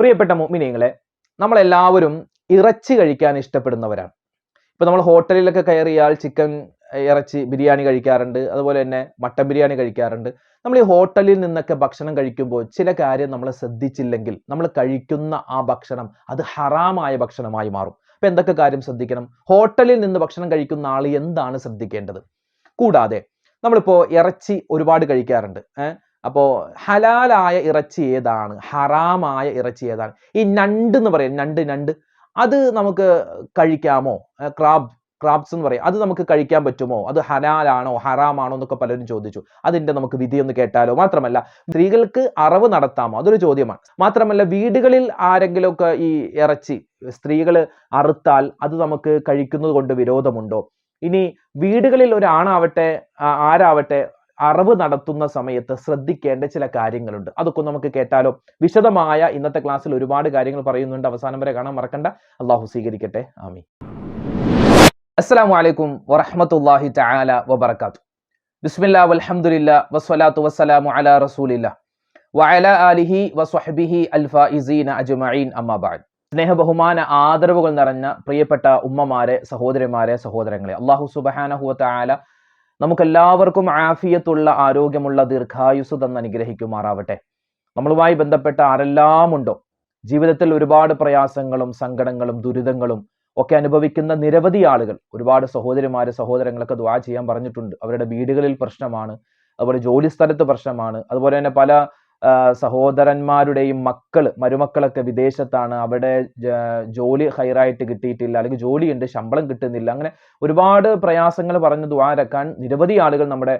പ്രിയപ്പെട്ട മുഅ്മിനീങ്ങളെ നമ്മളെല്ലാവരും ഇറച്ചി കഴിക്കാൻ ഇഷ്ടപ്പെടുന്നവരാണ്. ഇപ്പൊ നമ്മൾ ഹോട്ടലിലൊക്കെ കയറിയാൽ ചിക്കൻ ഇറച്ചി ബിരിയാണി കഴിക്കാറുണ്ട്. അതുപോലെ തന്നെ മട്ടൻ ബിരിയാണി കഴിക്കാറുണ്ട്. നമ്മൾ ഈ ഹോട്ടലിൽ നിന്നൊക്കെ ഭക്ഷണം കഴിക്കുമ്പോൾ ചില കാര്യം നമ്മൾ ശ്രദ്ധിച്ചില്ലെങ്കിൽ നമ്മൾ കഴിക്കുന്ന ആ ഭക്ഷണം അത് ഹറാമായ ഭക്ഷണമായി മാറും. അപ്പൊ എന്തൊക്കെ കാര്യം ശ്രദ്ധിക്കണം? ഹോട്ടലിൽ നിന്ന് ഭക്ഷണം കഴിക്കുന്ന ആൾ എന്താണ് ശ്രദ്ധിക്കേണ്ടത്? കൂടാതെ നമ്മളിപ്പോൾ ഇറച്ചി ഒരുപാട് കഴിക്കാറുണ്ട്. ഏഹ് അപ്പോ ഹലാലായ ഇറച്ചി ഏതാണ്? ഹറാമായ ഇറച്ചി ഏതാണ്? ഈ ഞണ്ട് എന്ന് പറയും. ഞണ്ട് ഞണ്ട് അത് നമുക്ക് കഴിക്കാമോ? ക്രാബ് ക്രാബ്സ് എന്ന് പറയും. അത് നമുക്ക് കഴിക്കാൻ പറ്റുമോ? അത് ഹലാലാണോ ഹറാമാണോ എന്നൊക്കെ പലരും ചോദിച്ചു. അതിന്റെ നമുക്ക് വിധി ഒന്ന് കേട്ടാലോ? മാത്രമല്ല സ്ത്രീകൾക്ക് അറവ് നടത്താമോ? അതൊരു ചോദ്യമാണ്. മാത്രമല്ല വീടുകളിൽ ആരെങ്കിലുമൊക്കെ ഈ ഇറച്ചി സ്ത്രീകൾ അറുത്താൽ അത് നമുക്ക് കഴിക്കുന്നത് കൊണ്ട് വിരോധമുണ്ടോ? ഇനി വീടുകളിൽ ഒരാണാവട്ടെ ആരാവട്ടെ അറവ് നടത്തുന്ന സമയത്ത് ശ്രദ്ധിക്കേണ്ട ചില കാര്യങ്ങളുണ്ട്. അതൊക്കെ നമുക്ക് കേട്ടാലോ? വിശദമായ ഇന്നത്തെ ക്ലാസ്സിൽ ഒരുപാട് കാര്യങ്ങൾ പറയുന്നുണ്ട്. അവസാനം വരെ കാണാൻ മറക്കണ്ട. അള്ളാഹു സ്വീകരിക്കട്ടെ. ആമി അസ്സലാമു വലൈക്കും വറഹ്മത്തുള്ളാഹി തആല വബർക്കാത്തു ബിസ്മില്ലാ വൽഹംദുലില്ലാ വസ്സലാത്തു വസ്സലാമു അലാ റസൂലില്ലാ വഅല ആലിഹി വസ്വഹ്ബിഹി അൽഫായിസീന അജ്മഈൻ അമ്മാബാദ് സ്നേഹ ബഹുമാന ആദരവുകൾ നിറഞ്ഞ പ്രിയപ്പെട്ട ഉമ്മമാരെ സഹോദരിമാരെ സഹോദരങ്ങളെ അള്ളാഹു സുബ്ഹാനഹു ആല നമുക്കെല്ലാവർക്കും ആഫിയത്തുള്ള ആരോഗ്യമുള്ള ദീർഘായുസ് തന്ന് അനുഗ്രഹിക്കുമാറാവട്ടെ. നമ്മളുമായി ബന്ധപ്പെട്ട ആരെല്ലാം ഉണ്ടോ ജീവിതത്തിൽ ഒരുപാട് പ്രയാസങ്ങളും സങ്കടങ്ങളും ദുരിതങ്ങളും ഒക്കെ അനുഭവിക്കുന്ന നിരവധി ആളുകൾ. ഒരുപാട് സഹോദരിമാര് സഹോദരങ്ങളൊക്കെ ദ്വാ ചെയ്യാൻ പറഞ്ഞിട്ടുണ്ട്. അവരുടെ വീടുകളിൽ പ്രശ്നമാണ്. അതുപോലെ ജോലി സ്ഥലത്ത് പ്രശ്നമാണ്. അതുപോലെ തന്നെ പല സഹോദരന്മാരുടെയും മക്കൾ മരുമക്കളൊക്കെ വിദേശത്താണ്. അവിടെ ജോലി ഹൈറായിട്ട് കിട്ടിയിട്ടില്ല. അല്ലെങ്കിൽ ജോലിയുണ്ട് ശമ്പളം കിട്ടുന്നില്ല. അങ്ങനെ ഒരുപാട് പ്രയാസങ്ങൾ പറഞ്ഞ് ദ്വാരക്കാൻ നിരവധി ആളുകൾ നമ്മുടെ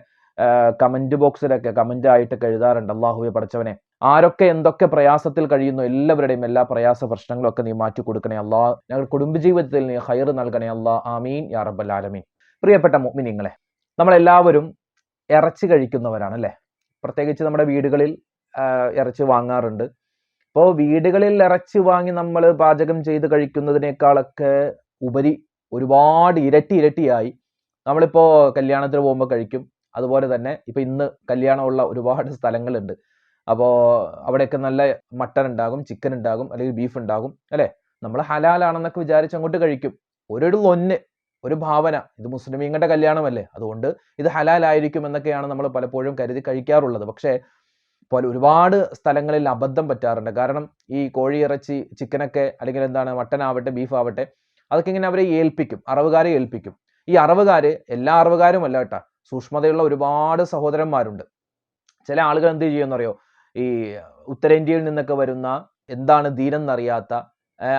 കമന്റ് ബോക്സിലൊക്കെ കമന്റ് ആയിട്ടൊക്കെ എഴുതാറുണ്ട്. അള്ളാഹുവെ പഠിച്ചവനെ. ആരൊക്കെ എന്തൊക്കെ പ്രയാസത്തിൽ കഴിയുന്നു എല്ലാവരുടെയും എല്ലാ പ്രയാസ പ്രശ്നങ്ങളും ഒക്കെ നീ മാറ്റി കൊടുക്കണേ അല്ലാ ഞങ്ങൾ കുടുംബജീവിതത്തിൽ നീ ഹൈർ നൽകണേ അല്ലാ ആമീൻ യാ റബ്ബൽ ആലമീൻ. പ്രിയപ്പെട്ട മുഅ്മിനീങ്ങളെ നമ്മളെല്ലാവരും ഇറച്ചി കഴിക്കുന്നവരാണ് അല്ലേ പ്രത്യേകിച്ച് നമ്മുടെ വീടുകളിൽ ഇറച്ചി വാങ്ങാറുണ്ട്. ഇപ്പോൾ വീടുകളിൽ ഇറച്ചി വാങ്ങി നമ്മൾ പാചകം ചെയ്ത് കഴിക്കുന്നതിനേക്കാളൊക്കെ ഉപരി ഒരുപാട് ഇരട്ടി ഇരട്ടിയായി. നമ്മളിപ്പോ കല്യാണത്തിന് പോകുമ്പോൾ കഴിക്കും. അതുപോലെ തന്നെ ഇപ്പൊ ഇന്ന് കല്യാണമുള്ള ഒരുപാട് സ്ഥലങ്ങളുണ്ട്. അപ്പോൾ അവിടെയൊക്കെ നല്ല മട്ടൺ ഉണ്ടാകും ചിക്കൻ ഉണ്ടാകും അല്ലെങ്കിൽ ബീഫ് ഉണ്ടാകും അല്ലെ? നമ്മൾ ഹലാലാണെന്നൊക്കെ വിചാരിച്ച് അങ്ങോട്ട് കഴിക്കും. ഒരു ലൊന്ന് ഒരു ഭാവന. ഇത് മുസ്ലിമീങ്ങളുടെ കല്യാണമല്ലേ? അതുകൊണ്ട് ഇത് ഹലാലായിരിക്കും എന്നൊക്കെയാണ് നമ്മൾ പലപ്പോഴും കരുതി കഴിക്കാറുള്ളത്. പക്ഷേ പോലെ ഒരുപാട് സ്ഥലങ്ങളിൽ അബദ്ധം പറ്റാറുണ്ട്. കാരണം ഈ കോഴി ഇറച്ചി ചിക്കനൊക്കെ അല്ലെങ്കിൽ എന്താണ് മട്ടൻ ആവട്ടെ ബീഫ് ആവട്ടെ അതൊക്കെ ഇങ്ങനെ അവരെ ഏൽപ്പിക്കും. അറവുകാരെ ഏൽപ്പിക്കും. ഈ അറവുകാര് എല്ലാ അറവുകാരും അല്ല കേട്ടാ സൂക്ഷ്മതയുള്ള ഒരുപാട് സഹോദരന്മാരുണ്ട്. ചില ആളുകൾ എന്ത് ചെയ്യുമെന്നറിയോ ഈ ഉത്തരേന്ത്യയിൽ നിന്നൊക്കെ വരുന്ന എന്താണ് ദീനെന്നറിയാത്ത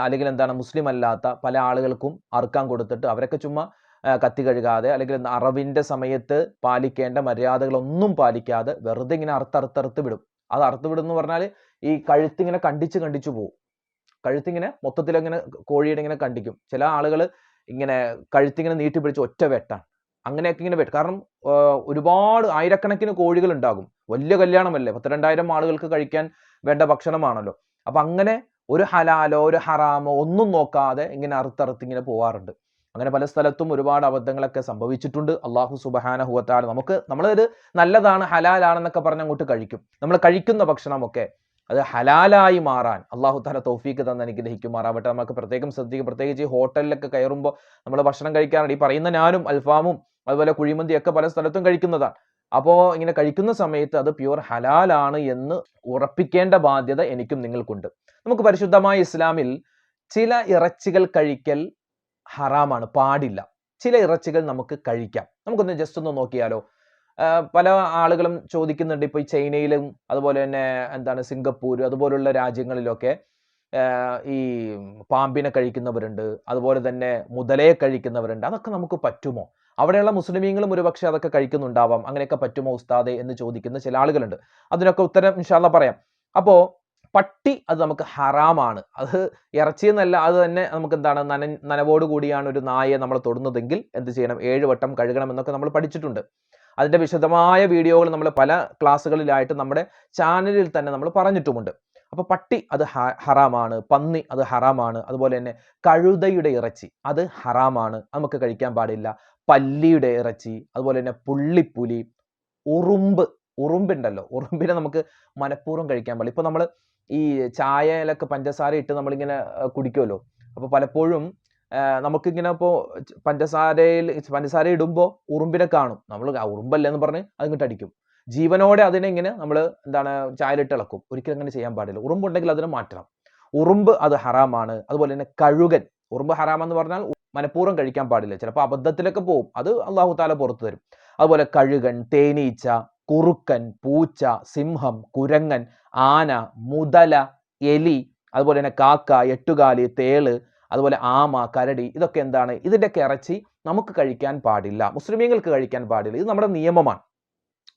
അല്ലെങ്കിൽ എന്താണ് മുസ്ലിം അല്ലാത്ത പല ആളുകൾക്കും അറുക്കാൻ കൊടുത്തിട്ട് അവരൊക്കെ ചുമ്മാ കത്തി കഴുകാതെ അല്ലെങ്കിൽ അറവിന്റെ സമയത്ത് പാലിക്കേണ്ട മര്യാദകളൊന്നും പാലിക്കാതെ വെറുതെ ഇങ്ങനെ അറുത്തറുത്തറുത്ത് വിടും. അത് അറുത്ത് വിടും എന്ന് പറഞ്ഞാൽ ഈ കഴുത്തിങ്ങനെ കണ്ടിച്ച് കണ്ടിച്ചു പോകും കഴുത്തിങ്ങനെ മൊത്തത്തിൽ അങ്ങനെ കോഴിയുടെ ഇങ്ങനെ കണ്ടിക്കും. ചില ആളുകൾ ഇങ്ങനെ കഴുത്തിങ്ങനെ നീട്ടി പിടിച്ച് ഒറ്റ വെട്ടാണ്. അങ്ങനെയൊക്കെ ഇങ്ങനെ വെട്ടും. കാരണം ഒരുപാട് ആയിരക്കണക്കിന് കോഴികൾ ഉണ്ടാകും വലിയ കല്യാണമല്ലേ? പത്ത് രണ്ടായിരം ആളുകൾക്ക് കഴിക്കാൻ വേണ്ട ഭക്ഷണമാണല്ലോ. അപ്പൊ അങ്ങനെ ഒരു ഹലാലോ ഒരു ഹറാമോ ഒന്നും നോക്കാതെ ഇങ്ങനെ അറുത്തറുത്ത് ഇങ്ങനെ പോവാറുണ്ട്. അങ്ങനെ പല സ്ഥലത്തും ഒരുപാട് അബദ്ധങ്ങളൊക്കെ സംഭവിച്ചിട്ടുണ്ട്. അള്ളാഹു സുബഹാനഹുവത്താല നമുക്ക് നമ്മളൊരു നല്ലതാണ് ഹലാലാണെന്നൊക്കെ പറഞ്ഞ് അങ്ങോട്ട് കഴിക്കും. നമ്മൾ കഴിക്കുന്ന ഭക്ഷണമൊക്കെ അത് ഹലാലായി മാറാൻ അള്ളാഹു താല തൗഫീക്ക് തന്നെ എനിക്ക് ദഹിക്കുമാറാവട്ടെ നമുക്ക് പ്രത്യേകം ശ്രദ്ധിക്കും. പ്രത്യേകിച്ച് ഈ ഹോട്ടലിലൊക്കെ കയറുമ്പോൾ നമ്മൾ ഭക്ഷണം കഴിക്കാറുണ്ട്. ഈ പറയുന്ന ഞാനും അൽഫാമും അതുപോലെ കുഴിമന്തിയൊക്കെ പല സ്ഥലത്തും കഴിക്കുന്നതാണ്. അപ്പോൾ ഇങ്ങനെ കഴിക്കുന്ന സമയത്ത് അത് പ്യുവർ ഹലാലാണ് എന്ന് ഉറപ്പിക്കേണ്ട ബാധ്യത എനിക്കും നിങ്ങൾക്കുണ്ട്. നമുക്ക് പരിശുദ്ധമായ ഇസ്ലാമിൽ ചില ഇറച്ചികൾ കഴിക്കൽ ഹറാമാണ് പാടില്ല. ചില ഇറച്ചികൾ നമുക്ക് കഴിക്കാം. നമുക്കൊന്ന് ജസ്റ്റ് ഒന്ന് നോക്കിയാലോ. പല ആളുകളും ചോദിക്കുന്നുണ്ട് ഇപ്പോൾ ചൈനയിലും അതുപോലെ തന്നെ എന്താണ് സിംഗപ്പൂർ അതുപോലുള്ള രാജ്യങ്ങളിലൊക്കെ ഈ പാമ്പിനെ കഴിക്കുന്നവരുണ്ട് അതുപോലെ തന്നെ മുതലയെ കഴിക്കുന്നവരുണ്ട്. അതൊക്കെ നമുക്ക് പറ്റുമോ? അവിടെയുള്ള മുസ്ലിമീങ്ങളും ഒരുപക്ഷെ അതൊക്കെ കഴിക്കുന്നുണ്ടാവാം. അങ്ങനെയൊക്കെ പറ്റുമോ ഉസ്താദെ എന്ന് ചോദിക്കുന്ന ചില ആളുകളുണ്ട്. അതിനൊക്കെ ഉത്തരം ഇൻഷാല്ല പറയാം. അപ്പോ പട്ടി അത് നമുക്ക് ഹറാമാണ്. അത് ഇറച്ചി എന്നല്ല അത് തന്നെ നമുക്ക് എന്താണ് നന നനവോട് കൂടിയാണ് ഒരു നായയെ നമ്മൾ തൊടുന്നതെങ്കിൽ എന്ത് ചെയ്യണം? ഏഴ് വട്ടം കഴുകണം എന്നൊക്കെ നമ്മൾ പഠിച്ചിട്ടുണ്ട്. അതിന്റെ വിശദമായ വീഡിയോകൾ നമ്മൾ പല ക്ലാസ്സുകളിലായിട്ട് നമ്മുടെ ചാനലിൽ തന്നെ നമ്മൾ പറഞ്ഞിട്ടുമുണ്ട്. അപ്പൊ പട്ടി അത് ഹറാമാണ്. പന്നി അത് ഹറാമാണ്. അതുപോലെ തന്നെ കഴുതയുടെ ഇറച്ചി അത് ഹറാമാണ്. നമുക്ക് കഴിക്കാൻ പാടില്ല. പല്ലിയുടെ ഇറച്ചി അതുപോലെ തന്നെ പുള്ളിപ്പുലി ഉറുമ്പ് ഉറുമ്പുണ്ടല്ലോ. ഉറുമ്പിനെ നമുക്ക് മനഃപൂർവം കഴിക്കാൻ പാടില്ല. ഇപ്പൊ നമ്മൾ ഈ ചായയിലൊക്കെ പഞ്ചസാര ഇട്ട് നമ്മളിങ്ങനെ കുടിക്കുമല്ലോ അപ്പോൾ പലപ്പോഴും നമുക്കിങ്ങനെ ഇപ്പോൾ പഞ്ചസാരയിൽ പഞ്ചസാര ഇടുമ്പോൾ ഉറുമ്പിനെ കാണും. നമ്മൾ ഉറുമ്പല്ലേ എന്ന് പറഞ്ഞ് അതിങ്ങോട്ട് അടിക്കും. ജീവനോടെ അതിനെ ഇങ്ങനെ നമ്മൾ എന്താണ് ചായലിട്ട് ഇളക്കും. ഒരിക്കലും അങ്ങനെ ചെയ്യാൻ പാടില്ല. ഉറുമ്പുണ്ടെങ്കിൽ അതിനെ മാറ്റണം. ഉറുമ്പ് അത് ഹറാമാണ്. അതുപോലെ തന്നെ കഴുകൻ. ഉറുമ്പ് ഹറാമെന്ന് പറഞ്ഞാൽ മനഃപൂർവം കഴിക്കാൻ പാടില്ല. ചിലപ്പോൾ അബദ്ധത്തിലൊക്കെ പോകും അത് അള്ളാഹു താല പുറത്തു തരും. അതുപോലെ കഴുകൻ തേനീച്ച കുറുക്കൻ പൂച്ച സിംഹം കുരങ്ങൻ ആന മുതല എലി അതുപോലെ തന്നെ കാക്ക എട്ടുകാലി തേൾ അതുപോലെ ആമ കരടി ഇതൊക്കെ എന്താണ്? ഇതിന്റെയൊക്കെ ഇറച്ചി നമുക്ക് കഴിക്കാൻ പാടില്ല. മുസ്ലിമീങ്ങൾക്ക് കഴിക്കാൻ പാടില്ല. ഇത് നമ്മുടെ നിയമമാണ്.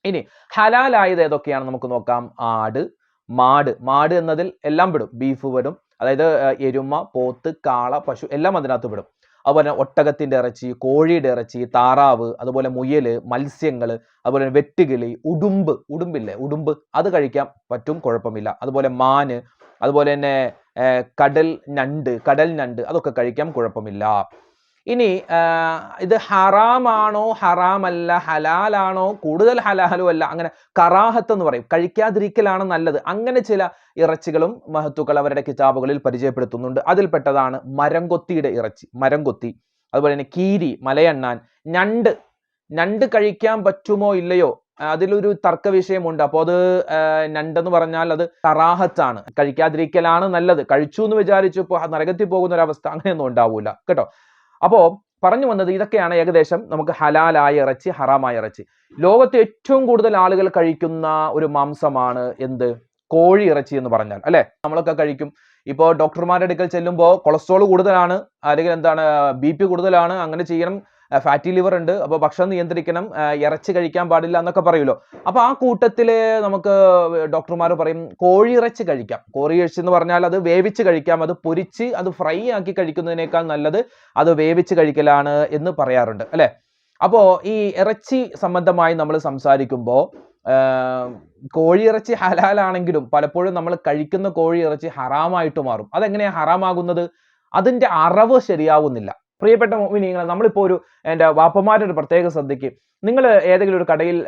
ഇനി ഹലാലായത് ഏതൊക്കെയാണ് നമുക്ക് നോക്കാം. ആട് മാട്. മാട് എന്നതിൽ എല്ലാം പെടും. ബീഫ് വരും അതായത് എരുമ പോത്ത് കാള പശു എല്ലാം അതിനകത്ത് പെടും. അതുപോലെ ഒട്ടകത്തിന്റെ ഇറച്ചി കോഴിയുടെ ഇറച്ചി താറാവ് അതുപോലെ മുയൽ മത്സ്യങ്ങൾ അതുപോലെ വെട്ടുകിളി ഉടുമ്പ് ഉടുമ്പില്ലേ? ഉടുമ്പ് അത് കഴിക്കാൻ പറ്റും കുഴപ്പമില്ല. അതുപോലെ മാന് അതുപോലെ തന്നെ കടൽ ഞണ്ട് കടൽ ഞണ്ട് അതൊക്കെ കഴിക്കാം കുഴപ്പമില്ല. ഇനി ഇത് ഹറാമാണോ ഹറാമല്ല ഹലാലാണോ കൂടുതൽ ഹലാലും അല്ല അങ്ങനെ കറാഹത്ത് എന്ന് പറയും. കഴിക്കാതിരിക്കലാണ് നല്ലത്. അങ്ങനെ ചില ഇറച്ചികളും മഹത്തുക്കൾ അവരുടെ കിതാബുകളിൽ പരിചയപ്പെടുത്തുന്നുണ്ട്. അതിൽപ്പെട്ടതാണ് മരംകൊത്തിയുടെ ഇറച്ചി മരംകൊത്തി. അതുപോലെ തന്നെ കീരി മലയണ്ണാൻ. ഞണ്ട് ഞണ്ട് കഴിക്കാൻ പറ്റുമോ ഇല്ലയോ? അതിലൊരു തർക്ക വിഷയമുണ്ട് അപ്പോൾ അത് ഞണ്ടെന്ന് പറഞ്ഞാൽ അത് കറാഹത്താണ്. കഴിക്കാതിരിക്കലാണ് നല്ലത്. കഴിച്ചു എന്ന് വിചാരിച്ചു ഇപ്പോൾ നരകത്തിൽ പോകുന്ന ഒരു അവസ്ഥ അങ്ങനെയൊന്നും ഉണ്ടാവൂല. കേട്ടോ? അപ്പോ പറഞ്ഞു വന്നത് ഇതൊക്കെയാണ് ഏകദേശം നമുക്ക് ഹലാലായ ഇറച്ചി ഹറാമായ ഇറച്ചി. ലോകത്തെ ഏറ്റവും കൂടുതൽ ആളുകൾ കഴിക്കുന്ന ഒരു മാംസമാണ് എന്ത്? കോഴി ഇറച്ചി എന്ന് പറഞ്ഞാൽ അല്ലെ? നമ്മളൊക്കെ കഴിക്കും. ഇപ്പോൾ ഡോക്ടർമാരുടെ അടുക്കൽ ചെല്ലുമ്പോൾ കൊളസ്ട്രോൾ കൂടുതലാണ് അല്ലെങ്കിൽ എന്താണ് ബി കൂടുതലാണ് അങ്ങനെ ചെയ്യണം. ഫാറ്റി ലിവർ ഉണ്ട്. അപ്പോൾ ഭക്ഷണം നിയന്ത്രിക്കണം. ഇറച്ചി കഴിക്കാൻ പാടില്ല എന്നൊക്കെ പറയുമല്ലോ. അപ്പോൾ ആ കൂട്ടത്തിൽ നമുക്ക് ഡോക്ടർമാർ പറയും കോഴി ഇറച്ചി കഴിക്കാം. കോഴി ഇറച്ചി എന്ന് പറഞ്ഞാൽ അത് വേവിച്ച് കഴിക്കാം. അത് പൊരിച്ച് അത് ഫ്രൈ ആക്കി കഴിക്കുന്നതിനേക്കാൾ നല്ലത് അത് വേവിച്ച് കഴിക്കലാണ് എന്ന് പറയാറുണ്ട്. അല്ലേ? അപ്പോൾ ഈ ഇറച്ചി സംബന്ധമായി നമ്മൾ സംസാരിക്കുമ്പോൾ കോഴിയിറച്ചി ഹലാലാണെങ്കിലും പലപ്പോഴും നമ്മൾ കഴിക്കുന്ന കോഴിയിറച്ചി ഹറാമായിട്ട് മാറും. അതെങ്ങനെയാണ് ഹറാമാകുന്നത്? അതിന്റെ അറവ് ശരിയാവുന്നില്ല. പ്രിയപ്പെട്ട മോമിനിങ്ങൾ നമ്മളിപ്പോൾ ഒരു എന്റെ വാപ്പമാരുടെ ഒരു പ്രത്യേക ശ്രദ്ധയ്ക്ക് നിങ്ങൾ ഏതെങ്കിലും ഒരു കടയിൽ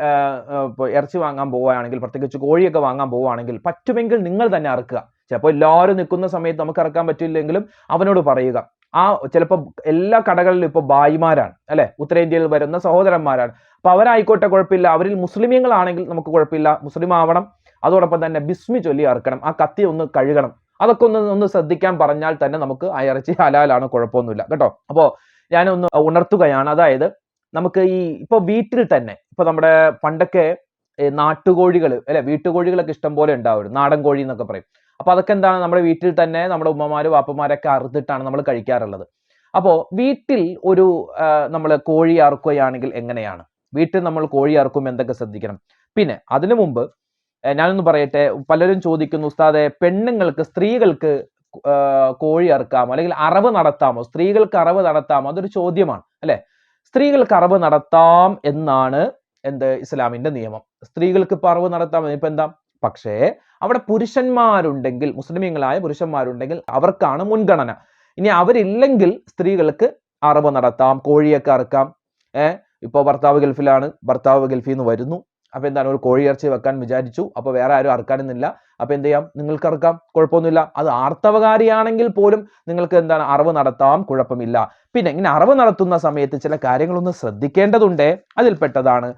ഇറച്ചി വാങ്ങാൻ പോവുകയാണെങ്കിൽ പ്രത്യേകിച്ച് കോഴിയൊക്കെ വാങ്ങാൻ പോവുകയാണെങ്കിൽ പറ്റുമെങ്കിൽ നിങ്ങൾ തന്നെ അറുക്കുക. ചിലപ്പോൾ എല്ലാവരും നിൽക്കുന്ന സമയത്ത് നമുക്ക് ഇറക്കാൻ പറ്റില്ലെങ്കിലും അവനോട് പറയുക. ആ ചിലപ്പോൾ എല്ലാ കടകളിലും ഇപ്പോൾ ഭായിമാരാണ് അല്ലെ? ഉത്തരേന്ത്യയിൽ വരുന്ന സഹോദരന്മാരാണ്. അപ്പൊ അവരായിക്കോട്ടെ കുഴപ്പമില്ല. അവരിൽ മുസ്ലിമീങ്ങളാണെങ്കിൽ നമുക്ക് കുഴപ്പമില്ല. മുസ്ലിം ആവണം അതോടൊപ്പം തന്നെ ബിസ്മി ചൊല്ലി അറുക്കണം. ആ കത്തി ഒന്ന് കഴുകണം. അതൊക്കെ ഒന്ന് ഒന്ന് ശ്രദ്ധിക്കാൻ പറഞ്ഞാൽ തന്നെ നമുക്ക് ആ ഇറച്ചി ഹലാലാണ് കുഴപ്പമൊന്നുമില്ല. കേട്ടോ? അപ്പോ ഞാനൊന്ന് ഉണർത്തുകയാണ്. അതായത് നമുക്ക് ഈ ഇപ്പൊ വീട്ടിൽ തന്നെ ഇപ്പൊ നമ്മുടെ പണ്ടൊക്കെ നാട്ടുകോഴികൾ അല്ലെ? വീട്ടുകോഴികളൊക്കെ ഇഷ്ടം പോലെ ഉണ്ടാവും നാടൻ കോഴി എന്നൊക്കെ പറയും. അപ്പൊ അതൊക്കെ എന്താണ്? നമ്മുടെ വീട്ടിൽ തന്നെ നമ്മുടെ ഉമ്മമാരും വാപ്പമാരൊക്കെ അറുത്തിട്ടാണ് നമ്മൾ കഴിക്കാറുള്ളത്. അപ്പോൾ വീട്ടിൽ ഒരു നമ്മൾ കോഴി അറുക്കുകയാണെങ്കിൽ എങ്ങനെയാണ്? വീട്ടിൽ നമ്മൾ കോഴി അറുക്കുമ്പോൾ എന്തൊക്കെ ശ്രദ്ധിക്കണം? പിന്നെ അതിനു മുമ്പ് ഞാനൊന്ന് പറയട്ടെ. പലരും ചോദിക്കുന്നു ഉസ്താദെ പെണ്ണുങ്ങൾക്ക് സ്ത്രീകൾക്ക് കോഴി അറുക്കാമോ? അല്ലെങ്കിൽ അറവ് നടത്താമോ? സ്ത്രീകൾക്ക് അറവ് നടത്താമോ? അതൊരു ചോദ്യമാണ് അല്ലെ? സ്ത്രീകൾക്ക് അറവ് നടത്താം എന്നാണ് എന്ത്? ഇസ്ലാമിന്റെ നിയമം. സ്ത്രീകൾക്ക് ഇപ്പൊ അറവ് നടത്താം ഇപ്പൊ എന്താ? പക്ഷേ അവിടെ പുരുഷന്മാരുണ്ടെങ്കിൽ മുസ്ലിമീങ്ങളായ പുരുഷന്മാരുണ്ടെങ്കിൽ അവർക്കാണ് മുൻഗണന. ഇനി അവരില്ലെങ്കിൽ സ്ത്രീകൾക്ക് അറവ് നടത്താം കോഴിയൊക്കെ അറുക്കാം. ഏഹ് ഇപ്പോൾ ഭർത്താവ് ഗൾഫിലാണ്. ഭർത്താവ് ഗൾഫിൽ നിന്ന് വരുന്നു. അപ്പൊ എന്താണ്? ഒരു കോഴി ഇറച്ചി വെക്കാൻ വിചാരിച്ചു. അപ്പൊ വേറെ ആരും അറക്കാനൊന്നുമില്ല. അപ്പൊ എന്ത് ചെയ്യാം? നിങ്ങൾക്ക് അറക്കാം. കുഴപ്പമൊന്നുമില്ല. അത് ആർത്തവകാരിയാണെങ്കിൽ പോലും നിങ്ങൾക്ക് എന്താണ്? അറിവ് നടത്താം. കുഴപ്പമില്ല. പിന്നെ ഇങ്ങനെ അറിവ് നടത്തുന്ന സമയത്ത് ചില കാര്യങ്ങളൊന്ന് ശ്രദ്ധിക്കേണ്ടതുണ്ട്. അതിൽപ്പെട്ടതാണ്.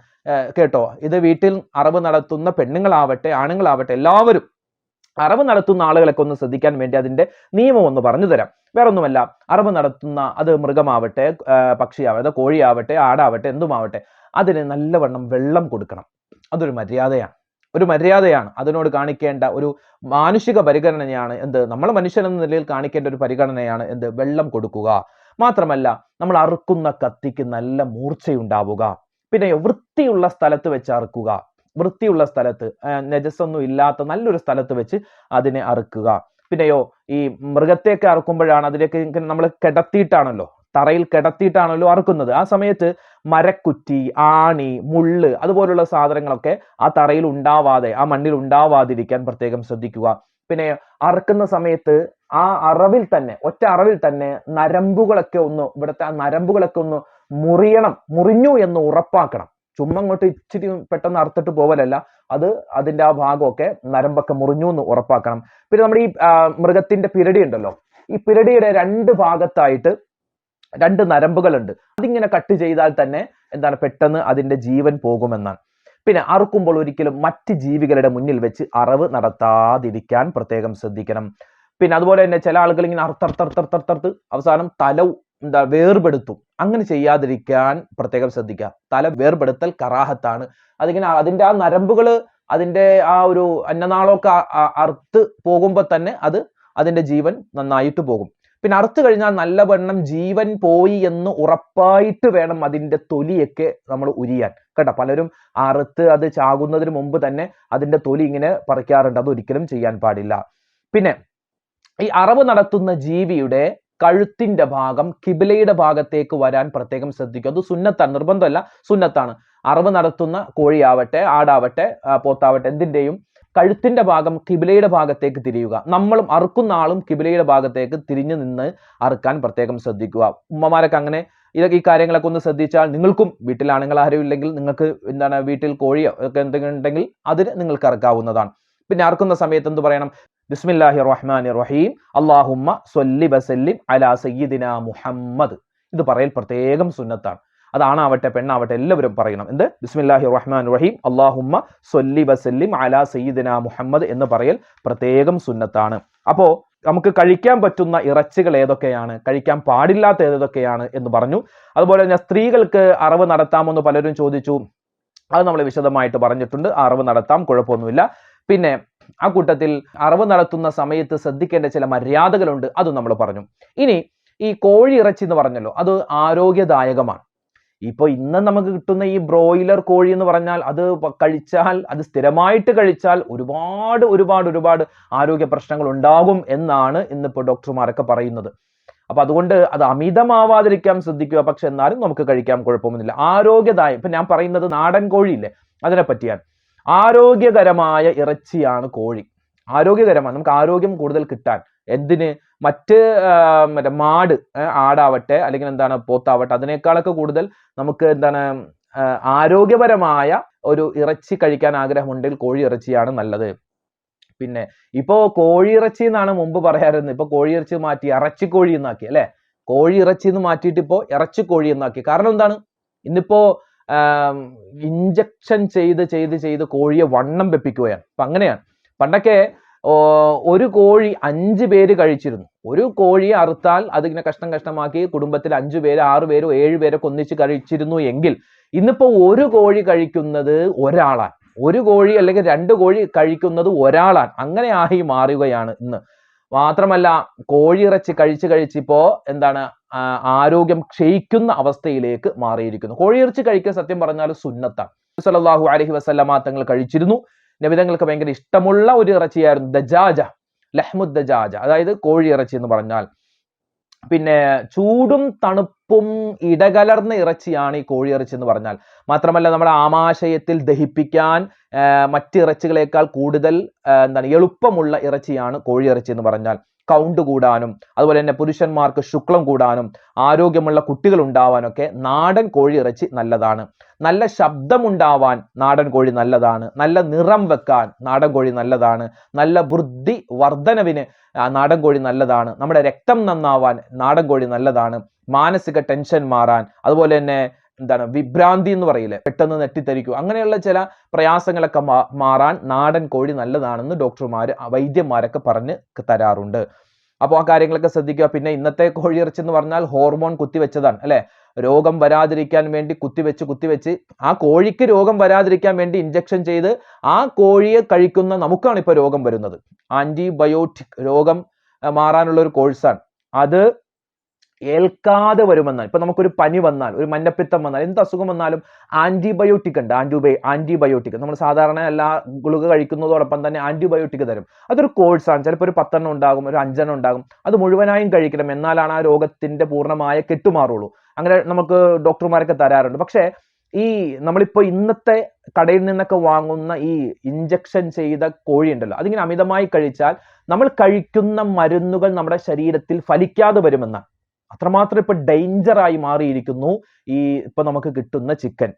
കേട്ടോ? ഇത് വീട്ടിൽ അറിവ് നടത്തുന്ന പെണ്ണുങ്ങളാവട്ടെ ആണുങ്ങളാവട്ടെ എല്ലാവരും അറിവ് നടത്തുന്ന ആളുകളൊക്കെ ഒന്ന് ശ്രദ്ധിക്കാൻ വേണ്ടി അതിന്റെ നിയമം ഒന്ന് പറഞ്ഞു തരാം. വേറെ ഒന്നുമല്ല അറിവ് നടത്തുന്ന അത് മൃഗമാവട്ടെ പക്ഷിയാവട്ടെ കോഴിയാവട്ടെ ആടാവട്ടെ എന്തുമാവട്ടെ അതിന് നല്ലവണ്ണം വെള്ളം കൊടുക്കണം. അതൊരു മര്യാദയാണ്. ഒരു മര്യാദയാണ് അതിനോട് കാണിക്കേണ്ട ഒരു മാനുഷിക പരിഗണനയാണ് എന്ത്? നമ്മൾ മനുഷ്യൻ എന്ന നിലയിൽ കാണിക്കേണ്ട ഒരു പരിഗണനയാണ് എന്ത്? വെള്ളം കൊടുക്കുക. മാത്രമല്ല നമ്മൾ അറുക്കുന്ന കത്തിക്ക് നല്ല മൂർച്ചയുണ്ടാവുക. പിന്നെ വൃത്തിയുള്ള സ്ഥലത്ത് വെച്ച് അറുക്കുക. വൃത്തിയുള്ള സ്ഥലത്ത് നജസ്സൊന്നും ഇല്ലാത്ത നല്ലൊരു സ്ഥലത്ത് വെച്ച് അതിനെ അറുക്കുക. പിന്നെയോ ഈ മൃഗത്തെയൊക്കെ അറുക്കുമ്പോഴാണ് അതിലേക്ക് നമ്മൾ കിടത്തിയിട്ടാണല്ലോ. തറയിൽ കിടത്തിയിട്ടാണല്ലോ അറുക്കുന്നത്. ആ സമയത്ത് മരക്കുറ്റി ആണി മുള്ള് അതുപോലുള്ള സാധനങ്ങളൊക്കെ ആ തറയിൽ ഉണ്ടാവാതെ ആ മണ്ണിൽ ഉണ്ടാവാതിരിക്കാൻ പ്രത്യേകം ശ്രദ്ധിക്കുക. പിന്നെ അറുക്കുന്ന സമയത്ത് ആ അറവിൽ തന്നെ ഒറ്റ അറവിൽ തന്നെ നരമ്പുകളൊക്കെ ഒന്ന് ഇവിടുത്തെ ആ നരമ്പുകളൊക്കെ ഒന്ന് മുറിയണം മുറിഞ്ഞു എന്ന് ഉറപ്പാക്കണം. ചുമ്മാ അങ്ങോട്ട് ഇച്ചിരി പെട്ടെന്ന് അറുത്തിട്ട് പോവലല്ല. അത് അതിന്റെ ആ ഭാഗമൊക്കെ നരമ്പൊക്കെ മുറിഞ്ഞു എന്ന് ഉറപ്പാക്കണം. പിന്നെ നമ്മുടെ ഈ മൃഗത്തിന്റെ പിരടി ഉണ്ടല്ലോ. ഈ പിരടിയുടെ രണ്ട് ഭാഗത്തായിട്ട് രണ്ട് നരമ്പുകളുണ്ട്. അതിങ്ങനെ കട്ട് ചെയ്താൽ തന്നെ എന്താണ്? പെട്ടെന്ന് അതിന്റെ ജീവൻ പോകുമെന്നാണ്. പിന്നെ അറുക്കുമ്പോൾ ഒരിക്കലും മറ്റ് ജീവികളുടെ മുന്നിൽ വെച്ച് അറവ് നടത്താതിരിക്കാൻ പ്രത്യേകം ശ്രദ്ധിക്കണം. പിന്നെ അതുപോലെ തന്നെ ചില ആളുകൾ ഇങ്ങനെ അർത്തർത്തർത്തർത്തർത്ത് അവസാനം തല എന്താ വേർപെടുത്തും. അങ്ങനെ ചെയ്യാതിരിക്കാൻ പ്രത്യേകം ശ്രദ്ധിക്കുക. തല വേർപെടുത്തൽ കറാഹത്താണ്. അതിങ്ങനെ അതിന്റെ ആ നരമ്പുകൾ അതിന്റെ ആ ഒരു അന്നനാളമൊക്കെ അർത്ത് പോകുമ്പോൾ തന്നെ അത് അതിന്റെ ജീവൻ നന്നായിട്ട് പോകും. പിന്നെ അറുത്തു കഴിഞ്ഞാൽ നല്ലവണ്ണം ജീവൻ പോയി എന്ന് ഉറപ്പായിട്ട് വേണം അതിന്റെ തൊലിയൊക്കെ നമ്മൾ ഉരിയാൻ. കേട്ടോ? പലരും അറുത്ത് അത് ചാകുന്നതിന് മുമ്പ് തന്നെ അതിന്റെ തൊലി ഇങ്ങനെ പറിക്കാറുണ്ട്. അത് ഒരിക്കലും ചെയ്യാൻ പാടില്ല. പിന്നെ ഈ അറവ് നടത്തുന്ന ജീവിയുടെ കഴുത്തിന്റെ ഭാഗം കിബിലയുടെ ഭാഗത്തേക്ക് വരാൻ പ്രത്യേകം ശ്രദ്ധിക്കും അത് സുന്നത്താണ് നിർബന്ധമല്ല. സുന്നത്താണ്. അറവ് നടത്തുന്ന കോഴിയാവട്ടെ ആടാവട്ടെ പോത്താവട്ടെ എന്തിന്റെയും കഴുത്തിന്റെ ഭാഗം കിബിലയുടെ ഭാഗത്തേക്ക് തിരിയുക. നമ്മളും അറുക്കുന്ന ആളും കിബിലയുടെ ഭാഗത്തേക്ക് തിരിഞ്ഞു നിന്ന് അറുക്കാൻ പ്രത്യേകം ശ്രദ്ധിക്കുക. ഉമ്മമാരൊക്കെ അങ്ങനെ ഇതൊക്കെ ഈ കാര്യങ്ങളൊക്കെ ഒന്ന് ശ്രദ്ധിച്ചാൽ നിങ്ങൾക്കും വീട്ടിലാണെങ്കിൽ ആരും ഇല്ലെങ്കിൽ നിങ്ങൾക്ക് എന്താണ് വീട്ടിൽ കോഴിയോ ഒക്കെ എന്തെങ്കിലും ഉണ്ടെങ്കിൽ അതിന് നിങ്ങൾക്ക് അറക്കാവുന്നതാണ്. പിന്നെ അറുക്കുന്ന സമയത്ത് എന്ത് പറയണം? ബിസ്മില്ലാഹി റഹ്മാനി റഹീം. അള്ളാഹുമ്മ സൊല്ലി ബസല്ലിം അലാ സയ്യിദിന മുഹമ്മദ്. ഇത് പറയൽ പ്രത്യേകം സുന്നത്താണ്. അതാണാവട്ടെ പെണ്ണാവട്ടെ എല്ലാവരും പറയണം. എന്ത്? ബിസ്മില്ലാഹി റഹ്മാൻ റഹീം അള്ളാഹുമ്മ സൊല്ലി വസല്ലിം അലാ സയ്യിദിന മുഹമ്മദ് എന്ന് പറയൽ പ്രത്യേകം സുന്നത്താണ്. അപ്പോ നമുക്ക് കഴിക്കാൻ പറ്റുന്ന ഇറച്ചികൾ ഏതൊക്കെയാണ്? കഴിക്കാൻ പാടില്ലാത്ത ഏതൊക്കെയാണ് എന്ന് പറഞ്ഞു. അതുപോലെ തന്നെ സ്ത്രീകൾക്ക് അറിവ് നടത്താമെന്ന് പലരും ചോദിച്ചു. അത് നമ്മൾ വിശദമായിട്ട് പറഞ്ഞിട്ടുണ്ട്. അറിവ് അറവ് നടത്താം കുഴപ്പമൊന്നുമില്ല. പിന്നെ ആ കൂട്ടത്തിൽ അറിവ് നടത്തുന്ന സമയത്ത് ശ്രദ്ധിക്കേണ്ട ചില മര്യാദകളുണ്ട്. അതും നമ്മൾ പറഞ്ഞു. ഇനി ഈ കോഴി ഇറച്ചി എന്ന് പറഞ്ഞല്ലോ അത് ആരോഗ്യദായകമാണ്. ഇപ്പൊ ഇന്ന് നമുക്ക് കിട്ടുന്ന ഈ ബ്രോയിലർ കോഴി എന്ന് പറഞ്ഞാൽ അത് കഴിച്ചാൽ അത് സ്ഥിരമായിട്ട് കഴിച്ചാൽ ഒരുപാട് ഒരുപാട് ഒരുപാട് ആരോഗ്യ പ്രശ്നങ്ങൾ ഉണ്ടാകും എന്നാണ് ഇന്നിപ്പോ ഡോക്ടർമാരൊക്കെ പറയുന്നത്. അപ്പൊ അതുകൊണ്ട് അത് അമിതമാവാതിരിക്കാൻ ശ്രദ്ധിക്കുക. പക്ഷെ എന്നാലും നമുക്ക് കഴിക്കാൻ കുഴപ്പമൊന്നുമില്ല. ആരോഗ്യദായ ഇപ്പൊ ഞാൻ പറയുന്നത് നാടൻ കോഴിയില്ലേ അതിനെ പറ്റിയാണ് ആരോഗ്യകരമായ ഇറച്ചിയാണ് കോഴി. ആരോഗ്യകരമാണ്. നമുക്ക് ആരോഗ്യം കൂടുതൽ കിട്ടാൻ. എന്തിന്? മറ്റ് മറ്റേ മാട് ആടാവട്ടെ അല്ലെങ്കിൽ എന്താണ് പോത്താവട്ടെ അതിനേക്കാളൊക്കെ കൂടുതൽ നമുക്ക് എന്താണ് ആരോഗ്യപരമായ ഒരു ഇറച്ചി കഴിക്കാൻ ആഗ്രഹമുണ്ടെങ്കിൽ കോഴി ഇറച്ചിയാണ് നല്ലത്. പിന്നെ ഇപ്പോ കോഴി ഇറച്ചി എന്നാണ് മുമ്പ് പറയാറുന്നത്. ഇപ്പൊ കോഴി ഇറച്ചി മാറ്റി ഇറച്ചിക്കോഴി എന്നാക്കി അല്ലെ? കോഴി ഇറച്ചി എന്ന് മാറ്റിയിട്ട് ഇപ്പോ ഇറച്ചിക്കോഴി എന്നാക്കി. കാരണം എന്താണ്? ഇന്നിപ്പോ ഇഞ്ചക്ഷൻ ചെയ്ത് ചെയ്ത് ചെയ്ത് കോഴിയെ വണ്ണം വെപ്പിക്കുകയാണ്. അപ്പൊ അങ്ങനെയാണ്. പണ്ടൊക്കെ ഒരു കോഴി അഞ്ച് പേര് കഴിച്ചിരുന്നു. ഒരു കോഴിയെ അറുത്താൽ അതിങ്ങനെ കഷ്ണം കഷ്ണമാക്കി കുടുംബത്തിൽ അഞ്ചു പേര് ആറു പേരോ ഏഴ് പേരൊക്കെ ഒന്നിച്ച് കഴിച്ചിരുന്നു എങ്കിൽ ഇന്നിപ്പോ ഒരു കോഴി കഴിക്കുന്നത് ഒരാളാണ്. ഒരു കോഴി അല്ലെങ്കിൽ രണ്ട് കോഴി കഴിക്കുന്നത് ഒരാളാണ്. അങ്ങനെ ആയി മാറുകയാണ് ഇന്ന്. മാത്രമല്ല കോഴി ഇറച്ചി കഴിച്ച് കഴിച്ചിപ്പോ എന്താണ് ആരോഗ്യം ക്ഷയിക്കുന്ന അവസ്ഥയിലേക്ക് മാറിയിരിക്കുന്നു. കോഴി ഇറച്ചി കഴിക്കാൻ സത്യം പറഞ്ഞാൽ സുന്നത്താണ്. സല്ലല്ലാഹു അലൈഹി വസല്ലമ തങ്ങൾ കഴിച്ചിരുന്നു. നബിതങ്ങൾക്ക് ഭയങ്കര ഇഷ്ടമുള്ള ഒരു ഇറച്ചിയായിരുന്നു ദജാജ ലഹ്മുദ് ദജാജ. അതായത് കോഴി ഇറച്ചി എന്ന് പറഞ്ഞാൽ. പിന്നെ ചൂടും തണുപ്പും ഇടകലർന്ന ഇറച്ചിയാണ് ഈ കോഴി ഇറച്ചി എന്ന് പറഞ്ഞാൽ. മാത്രമല്ല നമ്മുടെ ആമാശയത്തിൽ ദഹിപ്പിക്കാൻ മറ്റ് ഇറച്ചികളേക്കാൾ കൂടുതൽ എന്താണ് എളുപ്പമുള്ള ഇറച്ചിയാണ് കോഴി ഇറച്ചി എന്ന് പറഞ്ഞാൽ. കൗണ്ട് കൂടാനും അതുപോലെ തന്നെ പുരുഷന്മാർക്ക് ശുക്ലം കൂടാനും ആരോഗ്യമുള്ള കുട്ടികൾ ഉണ്ടാവാനൊക്കെ നാടൻ കോഴി ഇറച്ചി നല്ലതാണ്. നല്ല ശബ്ദമുണ്ടാവാൻ നാടൻ കോഴി നല്ലതാണ്. നല്ല നിറം വെക്കാൻ നാടൻ കോഴി നല്ലതാണ്. നല്ല വൃദ്ധി വർധനവിന് നാടൻ കോഴി നല്ലതാണ്. നമ്മുടെ രക്തം നന്നാവാൻ നാടൻ കോഴി നല്ലതാണ്. മാനസിക ടെൻഷൻ മാറാൻ അതുപോലെ തന്നെ എന്താണ് വിഭ്രാന്തി എന്ന് പറയില്ലേ? പെട്ടെന്ന് നെറ്റിദ്ധരിക്കും അങ്ങനെയുള്ള ചില പ്രയാസങ്ങളൊക്കെ മാറാൻ നാടൻ കോഴി നല്ലതാണെന്ന് ഡോക്ടർമാർ വൈദ്യന്മാരൊക്കെ പറഞ്ഞ് തരാറുണ്ട്. അപ്പോൾ ആ കാര്യങ്ങളൊക്കെ ശ്രദ്ധിക്കുക. പിന്നെ ഇന്നത്തെ കോഴിയിറച്ചി എന്ന് പറഞ്ഞാൽ ഹോർമോൺ കുത്തിവെച്ചതാണ് അല്ലെ? രോഗം വരാതിരിക്കാൻ വേണ്ടി കുത്തിവെച്ച് കുത്തിവെച്ച് ആ കോഴിക്ക് രോഗം വരാതിരിക്കാൻ വേണ്ടി ഇഞ്ചക്ഷൻ ചെയ്ത് ആ കോഴിയെ കഴിക്കുന്ന നമുക്കാണ് ഇപ്പോൾ രോഗം വരുന്നത്. ആന്റിബയോട്ടിക് രോഗം മാറാനുള്ള ഒരു കോഴ്സാണ്. അത് ഏൽക്കാതെ വരുമെന്നാൽ ഇപ്പൊ നമുക്കൊരു പനി വന്നാൽ ഒരു മഞ്ഞപ്പിത്തം വന്നാൽ എന്ത് അസുഖം വന്നാലും ആന്റിബയോട്ടിക് ഉണ്ട് ആന്റിബയോ ആന്റിബയോട്ടിക് നമ്മൾ സാധാരണ എല്ലാ ഗുളിക കഴിക്കുന്നതോടൊപ്പം തന്നെ ആന്റിബയോട്ടിക് തരും. അതൊരു കോഴ്സാണ് ചിലപ്പോൾ ഒരു പത്തെണ്ണം ഉണ്ടാകും ഒരു അഞ്ചെണ്ണം ഉണ്ടാകും. അത് മുഴുവനായും കഴിക്കണം എന്നാലാണ് ആ രോഗത്തിന്റെ പൂർണമായ കെട്ടുമാറുള്ളൂ. അങ്ങനെ നമുക്ക് ഡോക്ടർമാരൊക്കെ തരാറുണ്ട്. പക്ഷേ ഈ നമ്മളിപ്പോ ഇന്നത്തെ കടയിൽ നിന്നൊക്കെ വാങ്ങുന്ന ഈ ഇഞ്ചക്ഷൻ ചെയ്ത കോഴി ഉണ്ടല്ലോ അതിങ്ങനെ അമിതമായി കഴിച്ചാൽ നമ്മൾ കഴിക്കുന്ന മരുന്നുകൾ നമ്മുടെ ശരീരത്തിൽ ഫലിക്കാതെ വരുമെന്നാണ്. അത്രമാത്രം ഇപ്പൊ ഡേഞ്ചർ ആയി മാറിയിരിക്കുന്നു ഈ ഇപ്പൊ നമുക്ക് കിട്ടുന്ന ചിക്കൻ.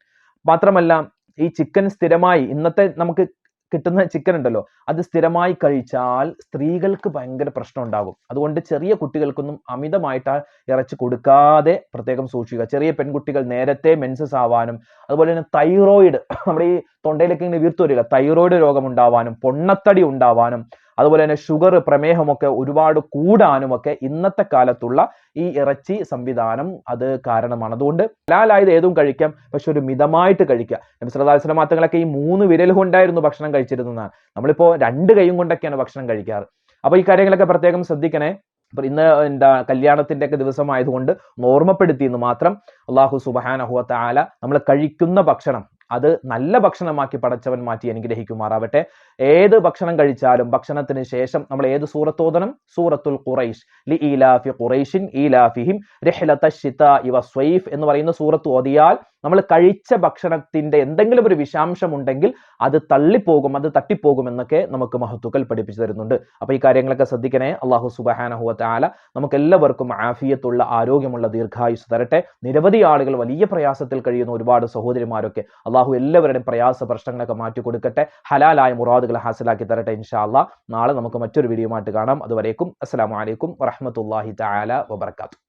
മാത്രമല്ല ഈ ചിക്കൻ സ്ഥിരമായി ഇന്നത്തെ നമുക്ക് കിട്ടുന്ന ചിക്കൻ ഉണ്ടല്ലോ അത് സ്ഥിരമായി കഴിച്ചാൽ സ്ത്രീകൾക്ക് ഭയങ്കര പ്രശ്നം ഉണ്ടാകും. അതുകൊണ്ട് ചെറിയ കുട്ടികൾക്കൊന്നും അമിതമായിട്ട് ഇറച്ചി കൊടുക്കാതെ പ്രത്യേകം സൂക്ഷിക്കുക. ചെറിയ പെൺകുട്ടികൾ നേരത്തെ മെൻസസ് ആവാനും അതുപോലെ തന്നെ തൈറോയിഡ് നമ്മുടെ ഈ തൊണ്ടയിലേക്ക് ഇങ്ങനെ വീർത്തു വരിക തൈറോയിഡ് രോഗം ഉണ്ടാവാനും പൊണ്ണത്തടി ഉണ്ടാവാനും അതുപോലെ തന്നെ ഷുഗർ പ്രമേഹമൊക്കെ ഒരുപാട് കൂടാനും ഒക്കെ ഇന്നത്തെ കാലത്തുള്ള ഈ ഇറച്ചി സംവിധാനം അത് കാരണമാണ്. അതുകൊണ്ട് ഹലാലായത് ഏതും കഴിക്കാം പക്ഷെ ഒരു മിതമായിട്ട് കഴിക്കുക. നബി മാത്രങ്ങളൊക്കെ ഈ മൂന്ന് വിരൽ കൊണ്ടായിരുന്നു ഭക്ഷണം കഴിച്ചിരുന്നതാണ് നമ്മളിപ്പോ രണ്ട് കൈയും കൊണ്ടൊക്കെയാണ് ഭക്ഷണം കഴിക്കാറ്. അപ്പൊ ഈ കാര്യങ്ങളൊക്കെ പ്രത്യേകം ശ്രദ്ധിക്കണേ. അപ്പൊ ഇന്ന് എന്താ കല്യാണത്തിന്റെ ഒക്കെ ദിവസമായതുകൊണ്ട് ഓർമ്മപ്പെടുത്തി എന്ന് മാത്രം അള്ളാഹു സുബഹാനഹുവ നമ്മൾ കഴിക്കുന്ന ഭക്ഷണം അത് നല്ല ഭക്ഷണമാക്കി പടച്ചവൻ മാറ്റി അനുഗ്രഹിക്കുമാറാവട്ടെ. ഏത് ഭക്ഷണം കഴിച്ചാലും ഭക്ഷണത്തിന് ശേഷം നമ്മൾ ഏത് സൂറത്തോതണം സൂറത്തുൽ ഖുറൈഷ് ലി ഈലാഫി ഖുറൈഷിൻ ഈലാഫിഹിം. രഹ്ലത ഷിത ഇവ സ്വൈഫ് എന്ന് പറയുന്ന സൂറത്ത് ഓതിയാൽ നമ്മൾ കഴിച്ച ഭക്ഷണത്തിന്റെ എന്തെങ്കിലും ഒരു വിഷാംശം ഉണ്ടെങ്കിൽ അത് തള്ളിപ്പോകും അത് തട്ടിപ്പോകും എന്നൊക്കെ നമുക്ക് മഹത്തുക്കൾ പഠിപ്പിച്ചു തരുന്നുണ്ട്. അപ്പൊ ഈ കാര്യങ്ങളൊക്കെ ശ്രദ്ധിക്കണേ. അള്ളാഹു സുബഹാനഹുവത്ത് ആല നമുക്ക് എല്ലാവർക്കും ആഫിയത്തുള്ള ആരോഗ്യമുള്ള ദീർഘായുസ് തരട്ടെ. നിരവധി ആളുകൾ വലിയ പ്രയാസത്തിൽ കഴിയുന്ന ഒരുപാട് സഹോദരിമാരൊക്കെ അള്ളാഹു എല്ലാവരുടെയും പ്രയാസ പ്രശ്നങ്ങളൊക്കെ മാറ്റി കൊടുക്കട്ടെ. ഹലാലായ മുറാദുകൾ ഹാസിലാക്കി തരട്ടെ ഇൻഷാല്ല നാളെ നമുക്ക് മറ്റൊരു വീഡിയോ ആയിട്ട് കാണാം. അതുവരേക്കും അസ്സാം വലൈക്കും വറഹമത്തല്ലാഹി താല വബറകാതുഹു.